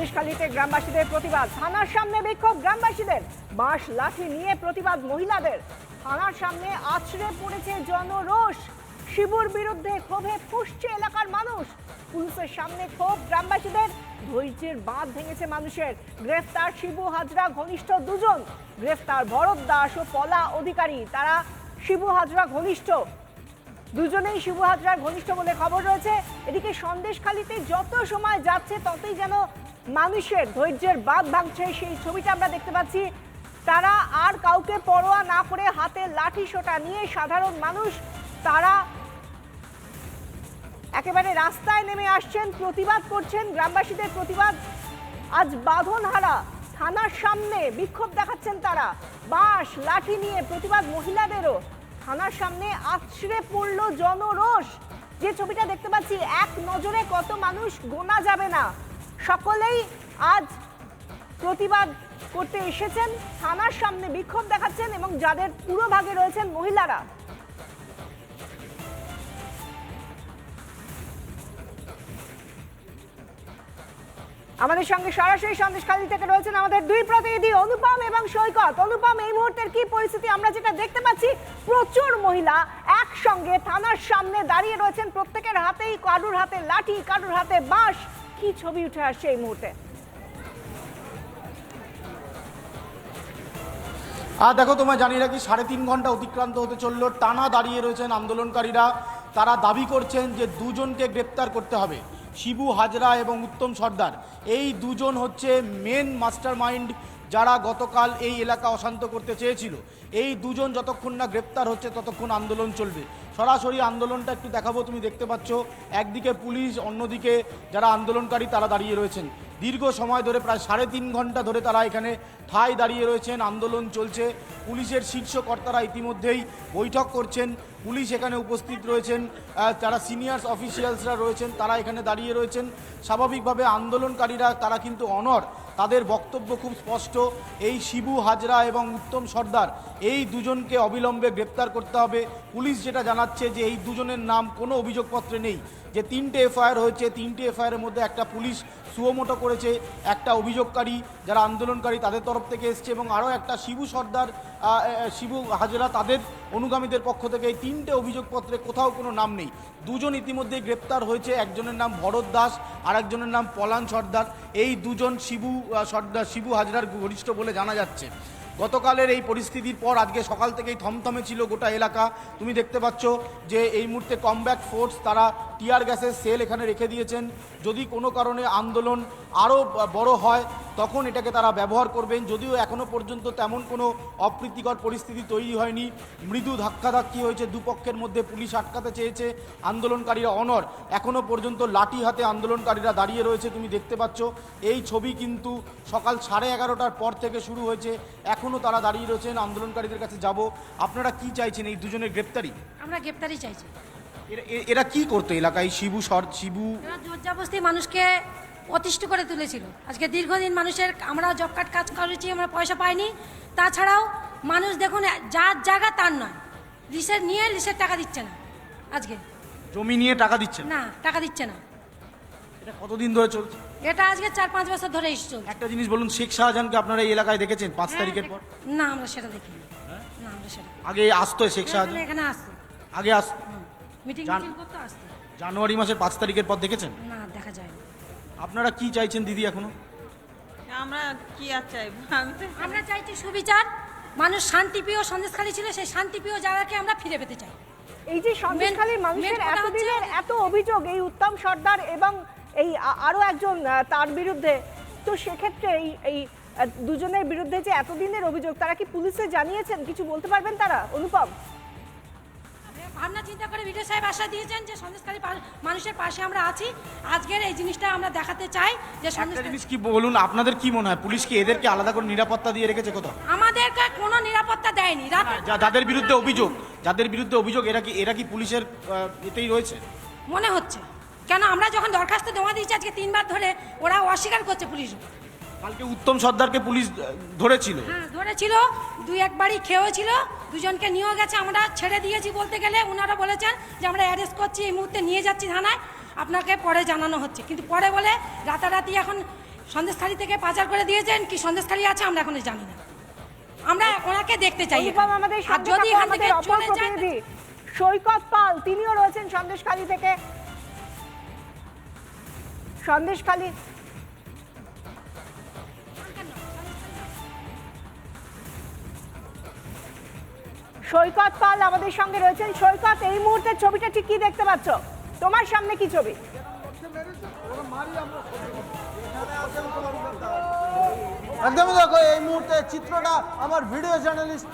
সন্দেশখালীতে গ্রামবাসীদের প্রতিবাদ। থানার সামনে বিক্ষোভ, গ্রামবাসীদের। বাঁশ, লাঠি নিয়ে প্রতিবাদ মহিলাদের। থানার সামনে আছড়ে পড়েছে জনরোষ। শিবুর বিরুদ্ধে ক্ষোভে ফুসছে এলাকার মানুষ। পুলিশের সামনে ক্ষোভ, গ্রামবাসীদের। ধৈর্যের বাঁধ ভেঙেছে মানুষের। গ্রেফতার শিবু, হাজরা, ঘনিষ্ঠ দুজন। গ্রেফতার ভরত দাস ও পলা অধিকারী। তারা শিবু, হাজরা, ঘনিষ্ঠ। দুজনেই শিবু হাজরার ঘনিষ্ঠ বলে খবর রয়েছে। এদিকে সন্দেশখালিতে যত সময় যাচ্ছে, ততই যেন মানুষের ধৈর্যের বাঁধ ভাঙছে। সেই ছবিটা আমরা দেখতে পাচ্ছি। তারা আর কাউকে পরোয়া না করে হাতে লাঠি সোটা নিয়ে সাধারণ মানুষ, তারা একেবারে রাস্তায় নেমে আসছেন, প্রতিবাদ করছেন, গ্রামবাসীদের প্রতিবাদ। আজ বাঁধনহারা থানার সামনে বিক্ষোভ দেখাচ্ছেন তারা। বাঁশ, লাঠি নিয়ে প্রতিবাদ মহিলাদেরও। থানার সামনে আছড়ে পড়ল জনরোষ। যে ছবিটা দেখতে পাচ্ছি, এক নজরে কত মানুষ গোনা যাবে না। সকলেই আজ প্রতিবাদ করতে এসেছেন। থানার সামনে বিক্ষোভ দেখাচ্ছেন এবং যাদের পুরো ভাগে রয়েছেন মহিলারা। আমাদের সঙ্গে সরাসরি সন্দেশখালী থেকে রয়েছেন আমাদের দুই প্রতিনিধি, অনুপম এবং সৈকত। অনুপম, এই মুহূর্তের কি পরিস্থিতি? আমরা যেটা দেখতে পাচ্ছি, প্রচুর মহিলা একসঙ্গে থানার সামনে দাঁড়িয়ে রয়েছেন। প্রত্যেকের হাতেই কারুর হাতে লাঠি, কারুর হাতে বাঁশ কি ছবি উঠে আসছে এই মুহূর্তে? আর দেখো, তোমায় জানি রাখি, সাড়ে তিন ঘণ্টা অতিক্রান্ত হতে চলল। টানা দাঁড়িয়ে রয়েছেন আন্দোলনকারীরা। তারা দাবি করছেন যে দুজনকে গ্রেপ্তার করতে হবে। শিবু হাজরা এবং উত্তম সর্দার। এই দুজন হচ্ছে মেন মাস্টার মাইন্ড যারা গতকাল এই এলাকা অশান্ত করতে চেয়েছিল, এই দুজন যতক্ষণ না গ্রেপ্তার হচ্ছে ততক্ষণ আন্দোলন চলবে। সরাসরি আন্দোলনটা একটু দেখাবো, তুমি দেখতে পাচ্ছ, একদিকে পুলিশ, অন্যদিকে যারা আন্দোলনকারী তারা দাঁড়িয়ে রয়েছেন। দীর্ঘ সময় ধরে প্রায় সাড়ে তিন ঘণ্টা ধরে তারা এখানে ঠায় দাঁড়িয়ে রয়েছেন, আন্দোলন চলছে। পুলিশের শীর্ষ কর্তারা ইতিমধ্যেই বৈঠক করছেন। পুলিশ এখানে উপস্থিত রয়েছেন যারা সিনিয়র্স অফিসিয়ালসরা রয়েছেন, তারা এখানে দাঁড়িয়ে রয়েছেন। স্বাভাবিকভাবে আন্দোলনকারীরা, তারা কিন্তু অনর তাদের বক্তব্য খুব স্পষ্ট। এই শিবু, হাজরা এবং উত্তম সর্দার, এই দুজনকে অবিলম্বে গ্রেপ্তার করতে হবে। পুলিশ যেটা জানাচ্ছে যে এই দুজনের নাম কোনো অভিযোগপত্রে নেই। যে তিনটে এফআইআর হয়েছে, তিনটে এফআইআরের মধ্যে একটা পুলিশ সুয়োমোটো করেছে, একটা অভিযোগকারী যারা আন্দোলনকারী তাদের তরফ থেকে এসছে এবং আরও একটা শিবু সর্দার শিবু, হাজরা তাদের অনুগামীদের পক্ষ থেকে এই তিনটে অভিযোগপত্রে কোথাও কোনো নাম নেই। দুজন ইতিমধ্যে গ্রেপ্তার হয়েছে, একজনের নাম ভরত দাস আর একজনের নাম পলান সর্দার। এই দুজন শিবু সর্দার শিবু হাজরার ঘনিষ্ঠ বলে জানা যাচ্ছে। গতকালের এই পরিস্থিতির পর আজকে সকাল থেকেই থমথমে ছিল গোটা এলাকা। তুমি দেখতে পাচ্ছ যে এই মুহূর্তে কমব্যাক ফোর্স তারা টিয়ার গ্যাসের সেল এখানে রেখে দিয়েছেন। যদি কোনো কারণে আন্দোলন আরও বড় হয়, তখন এটাকে তারা ব্যবহার করবেন। যদিও এখনও পর্যন্ত তেমন কোনো অপ্রীতিকর পরিস্থিতি তৈরি হয়নি। মৃদু ধাক্কাধাক্কি হয়েছে দুপক্ষের মধ্যে। পুলিশ আটকাতে চেয়েছে আন্দোলনকারীরা অনর এখনও পর্যন্ত লাঠি হাতে আন্দোলনকারীরা দাঁড়িয়ে রয়েছে, তুমি দেখতে পাচ্ছ। এই ছবি কিন্তু সকাল সাড়ে এগারোটার পর থেকে শুরু হয়েছে। এখনও তারা দাঁড়িয়ে রয়েছেন। আন্দোলনকারীদের কাছে যাব। আপনারা কি চাইছেন এই দুজনের গ্রেপ্তারি? আমরা গ্রেপ্তারি চাইছি। এরা- কি করতো এলাকায়? শিবু সর শিবু জোরজাবস্তি মানুষকে অতিষ্ঠ করে তুলেছিল। আজকে দীর্ঘদিন মানুষের আমরা জব কার্ড কাজ করেছি আমরা পয়সা পাইনি। তাছাড়াও মানুষ দেখুন যার জায়গা তার নয়। লিসের নিয়ে লিসের টাকা দিচ্ছে না আজকে। জমি নিয়ে টাকা দিচ্ছে না? টাকা দিচ্ছে না। এটা কতদিন ধরে চলছে? এটা আজকে চার পাঁচ বছর ধরে এসছে একটা জিনিস বলুন শেখ শাহজাহানকে আপনারা এই এলাকায় দেখেছেন পাঁচ তারিখের পর? না আমরা সেটা দেখিনি। না আমরা সেটা আগে আসতো শেখ শাহজাহান? এখানে আসতো। আগে আসতো মিটিং মিটিং করতে আসতো। জানুয়ারি মাসের পাঁচ তারিখের পর দেখেছেন? না দেখা যায় না আপনারা কি চাইছেন দিদি এখনও? আমরা কি আর চাইব? আমি তো আমরা চাইছি সুবিচার মানুষ শান্তিপ্রিয় সন্দেশখালী ছিল সেই শান্তিপ্রিয় জায়গাকে আমরা ফিরে পেতে চাই। এই যে সন্দেশখালীর মানুষের এতদিনের এত অভিযোগ এই উত্তম সর্দার এবং এই আ- আরও একজন তার বিরুদ্ধে তো সেক্ষেত্রে এই এই দুজনের বিরুদ্ধে যে এতদিনের অভিযোগ তারা কি পুলিশে জানিয়েছেন? কিছু বলতে পারবেন তারা? অনুপম? ভাবনা চিন্তা করে ভিডিও সাহেব আশা দিয়েছেন যে সন্দেশকারী মানুষের পাশে আমরা আছি। আজকের এই জিনিসটা আমরা দেখাতে চাই যে জিনিস কি বলুন আপনাদের কি মনে হয়? পুলিশ কি এদেরকে আলাদা করে নিরাপত্তা দিয়ে রেখেছে কোথাও? আমাদেরকে কোনো নিরাপত্তা দেয়নি। যাদের বিরুদ্ধে অভিযোগ যাদের বিরুদ্ধে অভিযোগ এরা কি এরা কি পুলিশের এতেই রয়েছে? মনে হচ্ছে। কেন আমরা যখন দরখাস্ত জমা দিয়েছি আজকে তিনবার ধরে ওরা অস্বীকার করছে পুলিশ কালকে উত্তম সর্দারকে পুলিশ ধরেছিল। হ্যাঁ ধরেছিল দুই একবারই খেয়েছিল দুজনকে নিয়েও গেছে আমরা ছেড়ে দিয়েছি বলতে গেলে ওনারা বলেছেন যে আমরা অ্যারেস্ট করছি এই মুহূর্তে নিয়ে যাচ্ছি থানায় আপনাকে পরে জানানো হচ্ছে। কিন্তু পরে বলে রাতারাতি এখন সন্দেশখালি থেকে পাচার করে দিয়েছেন কি সন্দেশখালি আছে আমরা এখনও জানি না। আমরা ওনাকে দেখতে চাই। আমাদের যদি থাকা এখান থেকে চলে যায় সৈকত পাল তিনিও রয়েছেন সন্দেশখালী থেকে। সন্দেশখালী সৈকত পাল আমাদের সঙ্গে রয়েছেন। সৈকত, এই মুহূর্তে ছবিটা ঠিক কি দেখতে পাচ্ছ? তোমার সামনে কি ছবি? একদমই দেখো, এই মুহূর্তে চিত্রটা আমার ভিডিও জার্নালিস্ট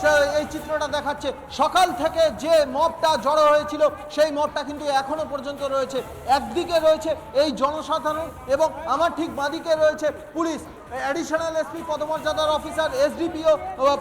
সে এই চিত্রটা দেখাচ্ছে। সকাল থেকে যে মবটা জড়ো হয়েছিল, সেই মবটা কিন্তু এখনও পর্যন্ত রয়েছে। একদিকে রয়েছে এই জনসাধারণ এবং আমার ঠিক বাঁদিকে রয়েছে পুলিশ। অ্যাডিশনাল এসপি পদমর্যাদার অফিসার এসডিপিও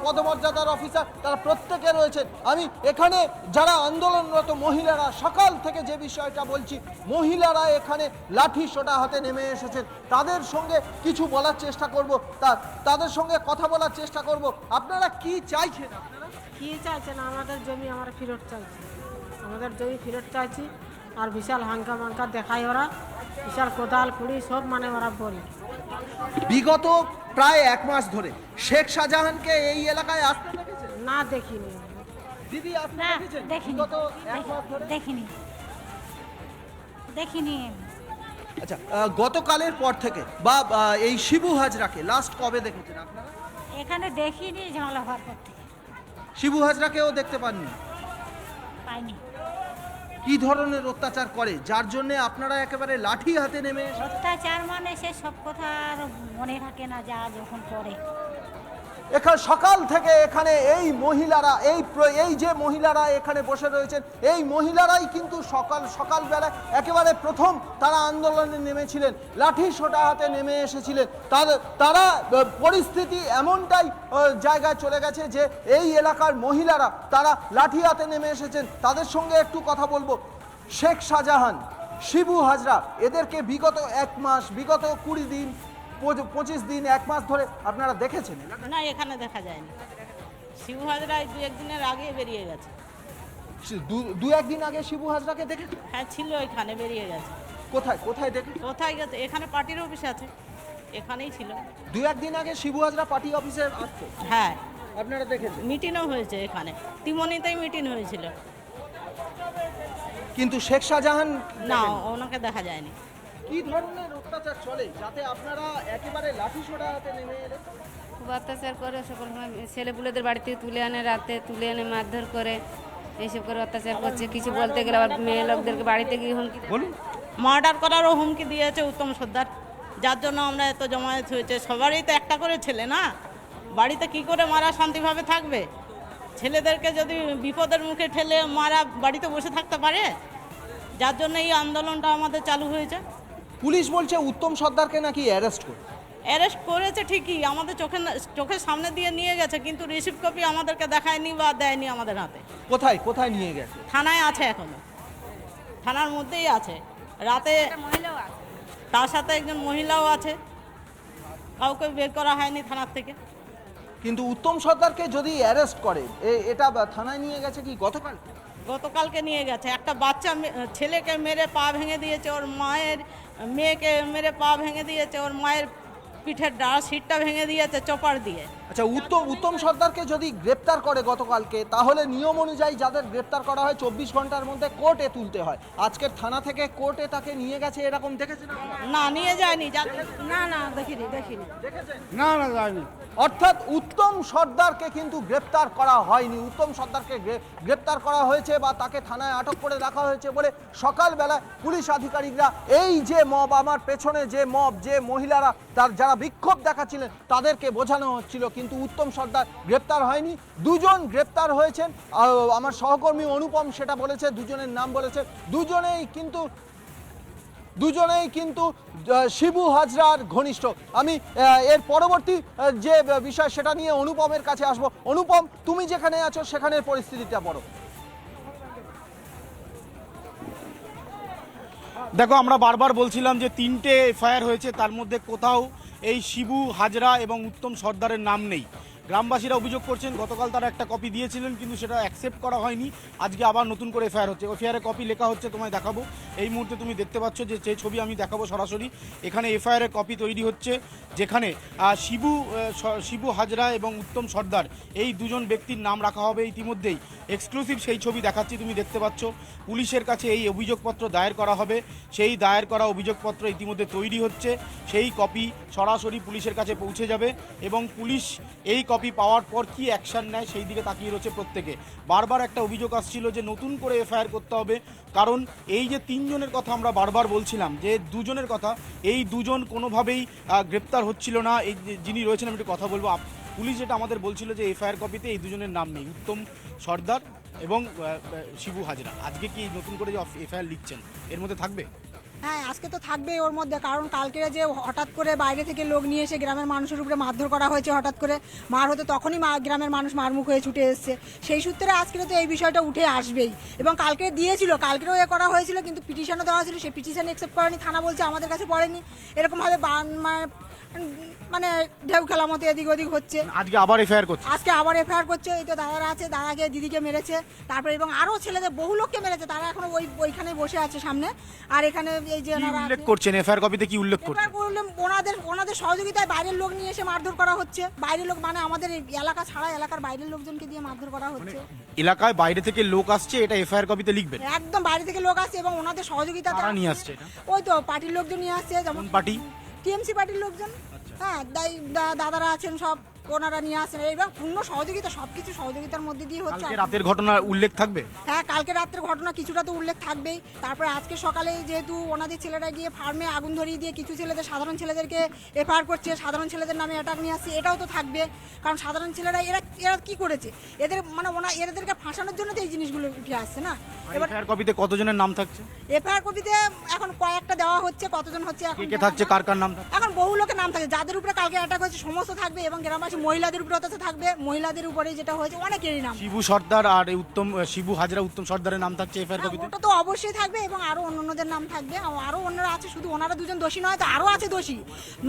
পদমর্যাদার অফিসার তারা প্রত্যেকে রয়েছেন। আমি এখানে যারা আন্দোলনরত মহিলারা, সকাল থেকে যে বিষয়টা বলছি, মহিলারা এখানে লাঠি সোটা হাতে নেমে এসেছেন। তাদের সঙ্গে কিছু বলার চেষ্টা করব, তা, তাদের সঙ্গে কথা বলার চেষ্টা করব। আপনারা কি চাইছেন আপনারা? কি চাইছেন? আমাদের জমি আমরা ফেরত চাইছি। আমাদের জমি ফেরত চাইছি, আর বিশাল হাঙ্কা মাঙ্কা দেখায় ওরা। বিশাল কোদাল, কুড়ি, সব মানে ওরা বলি। বিগত প্রায় এক মাস ধরে শেখ শাহজাহানকে এই এলাকায় আসতে দেখেছেন? না দেখিনি। দিদি আপনি দেখেছেন? দেখিনি। বিগত এক মাস ধরে? দেখিনি। দেখিনি। আচ্ছা গতকালের পর থেকে বা এই শিবু হাজরাকে লাস্ট কবে দেখেছেন আপনারা? এখানে দেখিনি ঝামেলা হওয়ার পর থেকে। শিবু হাজরাকেও দেখতে পাননি? পাইনি। কি ধরনের অত্যাচার করে? যার জন্য আপনারা একেবারে লাঠি হাতে নেমে অত্যাচার মানে সে সব কথা আর মনে থাকে না যা যখন করে। এখানে সকাল থেকে এখানে এই মহিলারা, এই এই যে মহিলারা এখানে বসে রয়েছেন, এই মহিলারাই কিন্তু সকাল সকালবেলা একেবারে প্রথম তারা আন্দোলনে নেমেছিলেন, লাঠি সোটা হাতে নেমে এসেছিলেন। তার- তারা পরিস্থিতি এমনটাই জায়গায় চলে গেছে যে এই এলাকার মহিলারা তারা লাঠি হাতে নেমে এসেছেন। তাদের সঙ্গে একটু কথা বলব। শেখ শাহজাহান, শিবু হাজরা, এদেরকে বিগত এক মাস, বিগত কুড়ি দিন পঁচিশ দিন এক মাস ধরে আপনারা দেখেছেন না এখানে দেখা যায়নি। শিবু হাজরায় দু একদিনের আগে বেরিয়ে গেছে। দু- একদিন আগে শিবু হাজরাকে দেখে হ্যাঁ ছিল এখানে বেরিয়ে গেছে। কোথায় কোথায় দেখে কোথায় গেছে? এখানে পার্টির অফিস আছে। এখানেই ছিল। দু একদিন আগে শিবু হাজরা পার্টি অফিসে আসতো হ্যাঁ। আপনারা দেখেছেন? মিটিংও হয়েছে এখানে। তিমনিতেই মিটিং হয়েছিল। কিন্তু শেখ শাহজাহান না ওনাকে দেখা যায়নি। কি ধরনের অত্যাচার চলে যাতে আপনারা একেবারে লাঠি সোটা হাতে নেমে এলেন। খুব অত্যাচার করে সকল ছেলেপুলেদের বাড়িতে তুলে আনে রাতে তুলে এনে মারধর করে এইসব করে অত্যাচার করছে। কিছু বলতে গেলে আবার মেয়ে লোকদেরকে বাড়িতে গিয়ে হুমকি মার্ডার করারও হুমকি দিয়েছে উত্তম সর্দার। যার জন্য আমরা এত জমায়েত হয়েছে। সবারই তো একটা করে ছেলে না? বাড়িতে কি করে মারা শান্তিভাবে থাকবে? ছেলেদেরকে যদি বিপদের মুখে ঠেলে মারা বাড়িতে বসে থাকতে পারে? যার জন্য এই আন্দোলনটা আমাদের চালু হয়েছে। পুলিশ বলছে উত্তম সর্দারকে নাকি অ্যারেস্ট করে অ্যারেস্ট করেছে ঠিকই আমাদের চোখের চোখের সামনে দিয়ে নিয়ে গেছে কিন্তু রিসিভ কপি আমাদেরকে দেখায়নি বা দেয়নি আমাদের হাতে। কোথায় কোথায় নিয়ে গেছে? থানায় আছে এখনও। থানার মধ্যেই আছে। রাতে তার সাথে একজন মহিলাও আছে। কাউকে বের করা হয়নি থানার থেকে। কিন্তু উত্তম সর্দারকে যদি অ্যারেস্ট করে এ- এটা থানায় নিয়ে গেছে কি গতকাল? গতকালকে নিয়ে গেছে। একটা বাচ্চা ছেলেকে মেরে পা ভেঙে দিয়েছে ওর মায়ের মেয়েকে মেরে পা ভেঙে দিয়েছে ওর মায়ের পিঠের ডাল সিটটা ভেঙে দিয়েছে চপার দিয়ে। আচ্ছা উত্তম উত্তম সর্দারকে যদি গ্রেপ্তার করে গতকালকে তাহলে নিয়ম অনুযায়ী যাদের গ্রেপ্তার করা হয় চব্বিশ ঘণ্টার মধ্যে কোর্টে তুলতে হয়। আজকের থানা থেকে কোর্টে তাকে নিয়ে গেছে এরকম দেখেছেন? না নিয়ে যায়নি না না দেখিনি দেখিনি। অর্থাৎ উত্তম সর্দারকে কিন্তু গ্রেপ্তার করা হয়নি। উত্তম সর্দারকে গ্রেপ্তার করা হয়েছে বা তাকে থানায় আটক করে রাখা হয়েছে বলে সকালবেলা পুলিশ আধিকারিকরা এই যে মব, আমার পেছনে যে মব, যে মহিলারা, তার যারা বিক্ষোভ দেখাচ্ছিলেন, তাদেরকে বোঝানো হচ্ছিল। কিন্তু উত্তম সর্দার গ্রেপ্তার হয়নি। দুজন গ্রেপ্তার হয়েছেন। আমার সহকর্মী অনুপম সেটা বলেছে, দুজনের নাম বলেছে। দুজনেই কিন্তু দুজনেই কিন্তু শিবু হাজরার ঘনিষ্ঠ। আমি এর পরবর্তী যে বিষয় সেটা নিয়ে অনুপমের কাছে আসব। অনুপম, তুমি যেখানে আছো সেখানের পরিস্থিতিটা বড় দেখো, আমরা বারবার বলছিলাম যে তিনটে এফআইআর হয়েছে, তার মধ্যে কোথাও এই শিবু, হাজরা এবং উত্তম সর্দারের নাম নেই। গ্রামবাসীরা অভিযোগ করছেন, গতকাল তারা একটা কপি দিয়েছিলেন, কিন্তু সেটা অ্যাকসেপ্ট করা হয়নি। আজকে আবার নতুন করে এফআইআর হচ্ছে। এফআইআর কপি লেখা হচ্ছে, তোমায় দেখাবো। এই মুহূর্তে তুমি দেখতে পাচ্ছ যে যে ছবি আমি দেখাবো সরাসরি। এখানে এফআইআর এর কপি তৈরি হচ্ছে, যেখানে শিবু শিবু হাজরা এবং উত্তম সর্দার, এই দুজন ব্যক্তির নাম রাখা হবে ইতিমধ্যেই। এক্সক্লুসিভ সেই ছবি দেখাচ্ছি, তুমি দেখতে পাচ্ছ। পুলিশের কাছে এই অভিযোগপত্র দায়ের করা হবে। সেই দায়ের করা অভিযোগপত্র ইতিমধ্যে তৈরি হচ্ছে। সেই কপি সরাসরি পুলিশের কাছে পৌঁছে যাবে এবং পুলিশ এই কপি পাওয়ার পর কি অ্যাকশন নেয় সেই দিকে তাকিয়ে রয়েছে প্রত্যেকে। বারবার একটা অভিযোগ আসছিল যে নতুন করে এফআইআর করতে হবে। কারণ এই যে তিনজনের কথা আমরা বারবার বলছিলাম, যে দুজনের কথা, এই দুজন কোনোভাবেই গ্রেপ্তার হচ্ছিল না। এই যিনি রয়েছেন, আমি একটু কথা বলব। পুলিশ যেটা আমাদের বলছিল যে এফআইআর কপিতে এই দুজনের নাম নেই। উত্তম সর্দার এবং শিবু হাজরা। আজকে কি নতুন করে যে এফআইআর লিখছেন, এর মধ্যে থাকবে? হ্যাঁ আজকে তো থাকবেই ওর মধ্যে। কারণ কালকে যে হঠাৎ করে বাইরে থেকে লোক নিয়ে এসে গ্রামের মানুষের উপরে মারধর করা হয়েছে, হঠাৎ করে মার হতে তখনই গ্রামের মানুষ মারমুখ হয়ে ছুটে এসছে। সেই সূত্রে আজকে তো এই বিষয়টা উঠে আসবেই। এবং কালকে দিয়েছিল কালকেও এ করা হয়েছিল, কিন্তু পিটিশনও দেওয়া হয়েছিল সেই পিটিশন একসেপ্ট করেনি, থানা বলছে আমাদের কাছে পড়েনি। এরকমভাবে বান মা- মানে ঢেউ খেলা মতো এদিক ওদিক হচ্ছে। আজকে আবার এফআইআর করছে। আজকে আবার এফআইআর করছে এই তো দাদারা আছে দাদাকে দিদিকে মেরেছে তারপরে এবং আরও ছেলেদের বহু লোককে মেরেছে তারা এখন ওই ওইখানে বসে আছে সামনে। আর এখানে এই যে ওনারা উল্লেখ করছেন? এফআইআর কপিতে কি উল্লেখ করছেন? বললাম ওনাদের ওনাদের সহযোগিতায় বাইরের লোক নিয়ে এসে মারধর করা হচ্ছে। বাইরের লোক মানে আমাদের এলাকা ছাড়া এলাকার বাইরের লোকজনকে দিয়ে মারধর করা হচ্ছে। এলাকায় বাইরে থেকে লোক আসছে এটা এফআইআর কপিতে লিখবেন? একদম বাইরে থেকে লোক আসছে এবং ওনাদের সহযোগিতা কারা নিয়ে আসছে? ওই তো পার্টির লোকজন নিয়ে আসছে যেমন পার্টি? টিএমসি পার্টির লোকজন। হ্যাঁ দাই- দা- দাদারা আছেন সব। ওনারা নিয়ে আসেন। এইবার পূর্ণ সহযোগিতা সবকিছু সহযোগিতার মধ্যে দিয়ে হচ্ছে কালকে রাতের ঘটনার উল্লেখ থাকবে? হ্যাঁ কালকে রাত্রের ঘটনা কিছুটা তো উল্লেখ থাকবেই। তারপরে আজকে সকালে যেহেতু ওনাদের ছেলেরা গিয়ে ফার্মে আগুন ধরিয়ে দিয়ে কিছু ছেলেদের সাধারণ ছেলেদেরকে এফআইআর করছে সাধারণ ছেলেদের নামে অ্যাটাক নিয়ে আসছে এটাও তো থাকবে। কারণ সাধারণ ছেলেরা এরা এরা কি করেছে? এদের মানে ওনা এদেরকে ফাঁসানোর জন্য তো এই জিনিসগুলো উঠে আসছে না? এবার এফআইআর কপিতে কতজনের নাম থাকছে? এফআইআর কপিতে এখন কয়েকটা দেওয়া হচ্ছে কতজন হচ্ছে এখন কে থাকছে কার কার নাম এখন বহু লোকের নাম থাকে যাদের উপরে কালকে অ্যাটাক হয়েছে সমস্ত থাকবে এবং গ্রামবাসী মহিলাদের উপরে অথচ থাকবে মহিলাদের উপরে যেটা হয়েছে অনেকেরই নাম। শিবু সর্দার আর এই উত্তম শিবু হাজরা উত্তম সর্দারের নাম থাকছে এফআইআর হ্যাঁ, কপিতে ওটা তো অবশ্যই থাকবে এবং আরও অন্যান্যদের নাম থাকবে। আর আরও অন্যরা আছে শুধু ওনারা দুজন দোষী নয় তো আরও আছে দোষী।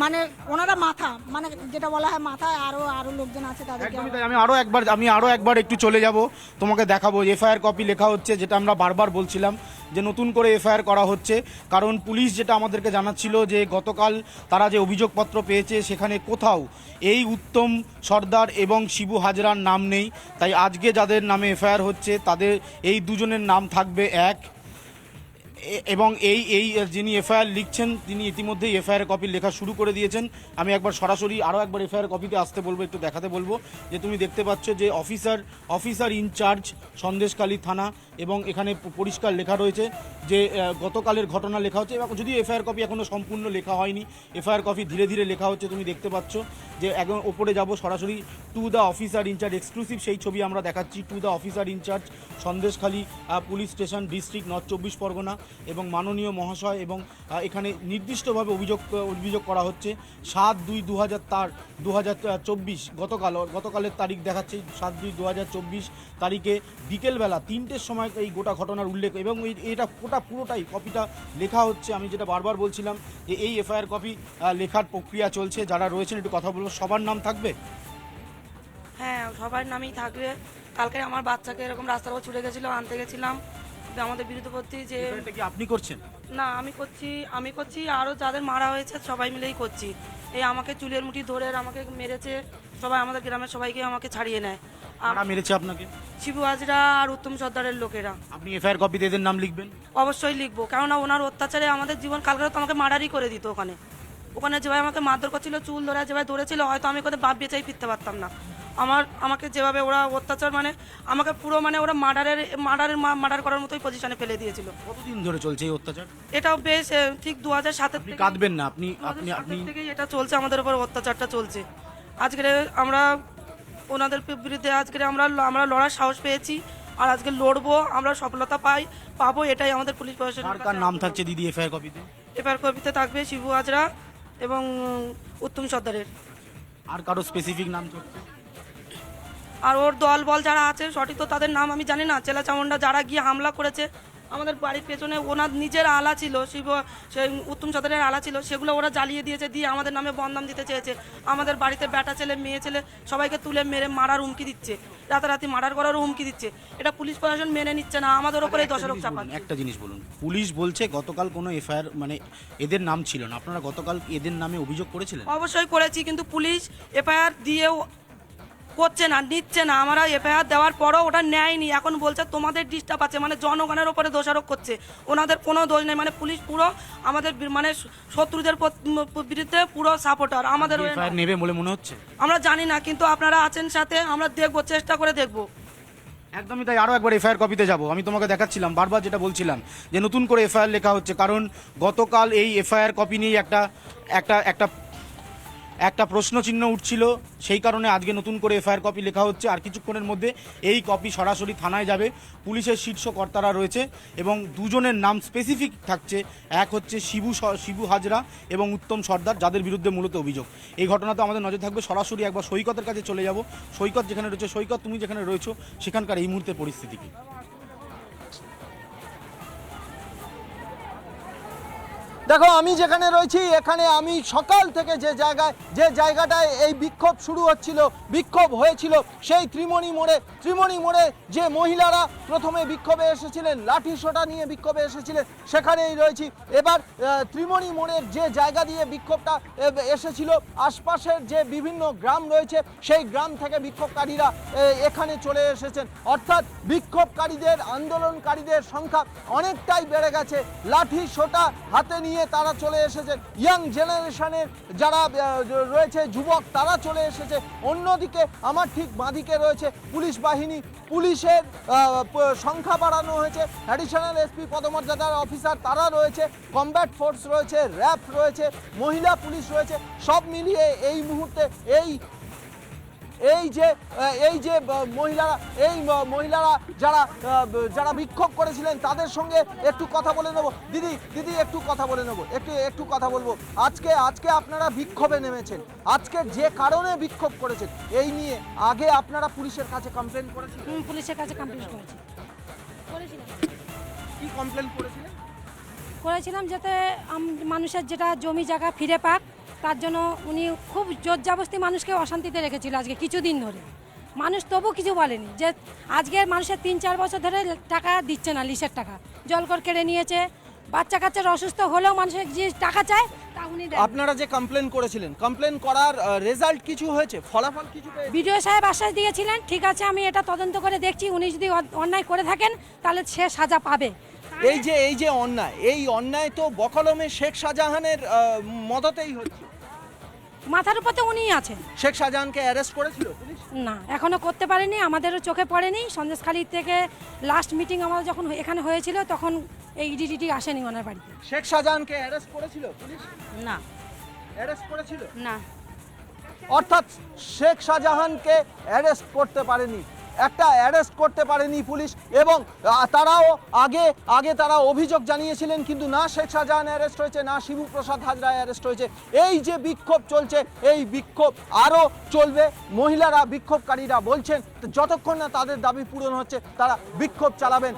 মানে ওনারা মাথা মানে যেটা বলা হয় মাথা আরও আরও লোকজন আছে তাদেরকে একদমই তাই আমি আরও একবার আমি আরও একবার একটু চলে যাব তোমাকে দেখাবো। এফআইআর কপি লেখা হচ্ছে যেটা আমরা বারবার বলছিলাম যে নতুন করে এফআইআর করা হচ্ছে। কারণ পুলিশ যেটা আমাদেরকে জানাচ্ছিল যে গতকাল তারা যে অভিযোগপত্র পেয়েছে সেখানে কোথাও এই উত্তম সর্দার এবং শিবু হাজরার নাম নেই। তাই আজকে যাদের নামে এফআইআর হচ্ছে, তাদের এই দুজনের নাম থাকবে এক। এবং এই এই যিনি এফআইআর লিখছেন, তিনি ইতিমধ্যেই এফআইআর কপি লেখা শুরু করে দিয়েছেন। আমি একবার সরাসরি আরও একবার এফআইআর কপিতে আসতে বলব, একটু দেখাতে বলব যে তুমি দেখতে পাচ্ছ যে অফিসার অফিসার ইনচার্জ সন্দেশখালী থানা এবং এখানে পরিষ্কার লেখা রয়েছে যে গতকালের ঘটনা লেখা হচ্ছে এবং যদি এফআইআর কপি এখনও সম্পূর্ণ লেখা হয়নি, এফআইআর কপি ধীরে ধীরে লেখা হচ্ছে, তুমি দেখতে পাচ্ছ যে একদম ওপরে যাব সরাসরি to the officer in-charge exclusive সেই ছবি আমরা দেখাচ্ছি to the officer in-charge Sandeshkhali police station district north চব্বিশ পরগনা। এবং মাননীয় মহাশয় এবং এখানে নির্দিষ্টভাবে অভিযোগ অভিযোগ করা হচ্ছে। সাত দুই দু হাজার তার দু হাজার চব্বিশ গতকাল, গতকালের তারিখ দেখাচ্ছে, সাত দুই দু হাজার চব্বিশ তারিখে বিকেলবেলা তিনটের সময় এই গোটা ঘটনার উল্লেখ এবং এটা গোটা পুরোটাই কপিটা লেখা হচ্ছে। আমি যেটা বারবার বলছিলাম যে এই এফআইআর কপি লেখার প্রক্রিয়া চলছে। যারা রয়েছেন একটু কথা বলব সবার নাম থাকবে? হ্যাঁ সবার নামই থাকবে। কালকে আমার বাচ্চাকে এরকম রাস্তার উপর ছুটে গেছিল, আনতে গেছিলাম। যে আমাদের বিরুদ্ধবর্তী যে কি আপনি করছেন? না আমি করছি আমি করছি আরও যাদের মারা হয়েছে সবাই মিলেই করছি। এই আমাকে চুলের মুঠি ধরে আমাকে মেরেছে সবাই আমাদের গ্রামের সবাইকে আমাকে ছাড়িয়ে নেয়। আর কারা মেরেছে আপনাকে? শিবু হাজরা আর উত্তম সর্দারের লোকেরা। আপনি এফআইআর কপিতে এদের নাম লিখবেন? অবশ্যই লিখব কেননা ওনার অত্যাচারে আমাদের জীবন কালকে তো আমাকে মার্ডারই করে দিত ওখানে। ওখানে যেভাবে আমাকে মারধর করছিল চুল ধরে যেভাবে ধরেছিল হয়তো আমি কোথাও বাপ বেঁচেই ফিরতে পারতাম না। আমার আমাকে যেভাবে ওরা অত্যাচার মানে আমাকে পুরো মানে ওরা মার্ডারের মার্ডারের মার্ডার করার মতোই পজিশনে ফেলে দিয়েছিল। কতদিন ধরে চলছে এই অত্যাচার? এটাও বেশ ঠিক দু হাজার সাতের আপনি থেকে। কাঁদবেন না আপনি আপনি আপনি থেকেই এটা চলছে আমাদের উপর অত্যাচারটা চলছে। আজকে আমরা ওনাদের বিরুদ্ধে আজকে আমরা আমরা লড়ার সাহস পেয়েছি আর আজকে লড়বো আমরা সফলতা পাই পাবো এটাই আমাদের পুলিশ কার নাম থাকছে দিদি এফআইআর কপিতে? এবার কপিতে থাকবে শিবু হাজরা এবং উত্তম সর্দারের। আর কারও স্পেসিফিক নাম আর ওর দল বল যারা আছে সঠিক তো তাদের নাম আমি জানি না। চেলা চামুন্ডা যারা গিয়ে হামলা করেছে আমাদের বাড়ির পেছনে ওনার নিজের আলা ছিল শিব সেই উত্তম সদরের আলা ছিল সেগুলো ওরা জ্বালিয়ে দিয়েছে দিয়ে আমাদের নামে বদনাম দিতে চেয়েছে। আমাদের বাড়িতে বেটা ছেলে মেয়ে ছেলে সবাইকে তুলে মেরে মারার হুমকি দিচ্ছে। রাতারাতি মার্ডার করারও হুমকি দিচ্ছে। এটা পুলিশ প্রশাসন মেনে নিচ্ছে না আমাদের ওপরে দোষারোপ চাপাচ্ছে। একটা জিনিস বলুন। পুলিশ বলছে গতকাল কোনো এফআইআর মানে এদের নাম ছিল না। আপনারা গতকাল এদের নামে অভিযোগ করেছিলেন? অবশ্যই করেছি কিন্তু পুলিশ এফআইআর দিয়েও করছে না নিচ্ছে না আমরা এফআইআর দেওয়ার পরও ওটা নেয়নি। এখন বলছে তোমাদের ডিস্টার্ব আছে মানে জনগণের ওপরে দোষারোপ করছে। ওনাদের কোনো দোষ নেই মানে পুলিশ পুরো আমাদের মানে শত্রুদের বিরুদ্ধে পুরো সাপোর্টার আমাদের নেবে বলে মনে হচ্ছে? আমরা জানি না কিন্তু আপনারা আছেন সাথে আমরা দেখব চেষ্টা করে দেখব। একদমই তাই আরও একবার এফআইআর কপিতে যাব। আমি তোমাকে দেখাচ্ছিলাম বারবার যেটা বলছিলাম যে নতুন করে এফআইআর লেখা হচ্ছে। কারণ গতকাল এই এফআইআর কপি নিয়ে একটা একটা একটা একটা প্রশ্নচিহ্ন উঠছিল, সেই কারণে আজকে নতুন করে এফআইআর কপি লেখা হচ্ছে। আর কিছুক্ষণের মধ্যে এই কপি সরাসরি থানায় যাবে। পুলিশের শীর্ষ কর্তারা রয়েছে এবং দুজনের নাম স্পেসিফিক থাকছে। এক হচ্ছে শিবু শিবু হাজরা এবং উত্তম সর্দার, যাদের বিরুদ্ধে মূলত অভিযোগ। এই ঘটনাতে আমাদের নজর থাকবে, সরাসরি একবার সৈকতের কাছে চলে যাব। সৈকত যেখানে রয়েছে, সৈকত তুমি যেখানে রয়েছো, সেখানকার এই মুহূর্তের পরিস্থিতি কি? দেখো, আমি যেখানে রয়েছি, এখানে আমি সকাল থেকে যে জায়গায়, যে জায়গাটায় এই বিক্ষোভ শুরু হচ্ছিল, বিক্ষোভ হয়েছিল, সেই ত্রিমণি মোড়ে ত্রিমণি মোড়ে যে মহিলারা প্রথমে বিক্ষোভে এসেছিলেন, লাঠি সোটা নিয়ে বিক্ষোভে এসেছিলেন, সেখানেই রয়েছি। এবার ত্রিমণি মোড়ের যে জায়গা দিয়ে বিক্ষোভটা এসেছিল, আশপাশের যে বিভিন্ন গ্রাম রয়েছে, সেই গ্রাম থেকে বিক্ষোভকারীরা এখানে চলে এসেছেন। অর্থাৎ বিক্ষোভকারীদের, আন্দোলনকারীদের সংখ্যা অনেকটাই বেড়ে গেছে। লাঠি সোটা হাতে নিয়ে তারা চলে এসেছে। ইয়াং জেনারেশনের যারা রয়েছে যুবক, তারা চলে এসেছে। অন্যদিকে আমার ঠিক বাঁদিকে রয়েছে পুলিশ বাহিনী। পুলিশের সংখ্যা বাড়ানো হয়েছে। অ্যাডিশনাল এসপি পদমর্যাদার অফিসার তারা রয়েছে। কমব্যাট ফোর্স রয়েছে র্যাব রয়েছে, মহিলা পুলিশ রয়েছে। সব মিলিয়ে এই মুহূর্তে এই এই যে এই যে মহিলারা এই মহিলারা যারা যারা বিক্ষোভ করেছিলেন তাদের সঙ্গে একটু কথা বলে নেব। দিদি দিদি একটু কথা বলে নেব একটু একটু কথা বলব। আজকে আজকে আপনারা বিক্ষোভে নেমেছেন। আজকে যে কারণে বিক্ষোভ করেছেন এই নিয়ে আগে আপনারা পুলিশের কাছে কমপ্লেন করেছিলেন? হুম, পুলিশের কাছে কমপ্লিট করেছি। করেছিলাম। কি কমপ্লেন করেছিলেন? করেছিলাম যাতে মানুষের যেটা জমি জায়গা ফিরে পাক তার জন্য উনি খুব জোর জাবস্তি মানুষকে অশান্তিতে রেখেছিল আজকে কিছুদিন ধরে। মানুষ তবু কিছু বলেনি যে আজকে মানুষের তিন চার বছর ধরে টাকা দিচ্ছে না লিসের টাকা। জলকর কেড়ে নিয়েছে বাচ্চা কাচ্চার অসুস্থ হলেও মানুষের যে টাকা চায় তা উনি আপনারা যে কমপ্লেন করেছিলেন কমপ্লেন করার রেজাল্ট কিছু হয়েছে? ফলাফল কিছু বিডিও সাহেব আশ্বাস দিয়েছিলেন ঠিক আছে আমি এটা তদন্ত করে দেখছি উনি যদি অন্যায় করে থাকেন তাহলে সে সাজা পাবে। এই যে এই যে অন্যায় এই অন্যায় তো বকলমে শেখ শাহজাহানের মদতেই হচ্ছে। মাথার উপর তো উনিই আছেন। শেখ শাহজাহানকে অ্যারেস্ট করেছিল পুলিশ? না এখনও করতে পারেনি আমাদেরও চোখে পড়েনি। সন্দেশখালি থেকে লাস্ট মিটিং আমাদের যখন এখানে হয়েছিল তখন এই ইডিডিটি আসেনি ওনার বাড়িতে। শেখ শাহজাহানকে অ্যারেস্ট করেছিল পুলিশ? না। অ্যারেস্ট করেছিল? না। অর্থাৎ শেখ শাহজাহানকে অ্যারেস্ট করতে পারেনি। একটা অ্যারেস্ট করতে পারেনি পুলিশ এবং তারাও আগে আগে তারা অভিযোগ জানিয়েছিলেন, কিন্তু না শেখ শাহজাহান অ্যারেস্ট হয়েছে, না শিবু প্রসাদ হাজরা অ্যারেস্ট হয়েছে। এই যে বিক্ষোভ চলছে, এই বিক্ষোভ আরও চলবে। মহিলারা বিক্ষোভকারীরা বলছেন, যতক্ষণ না তাদের দাবি পূরণ হচ্ছে, তারা বিক্ষোভ চালাবেন।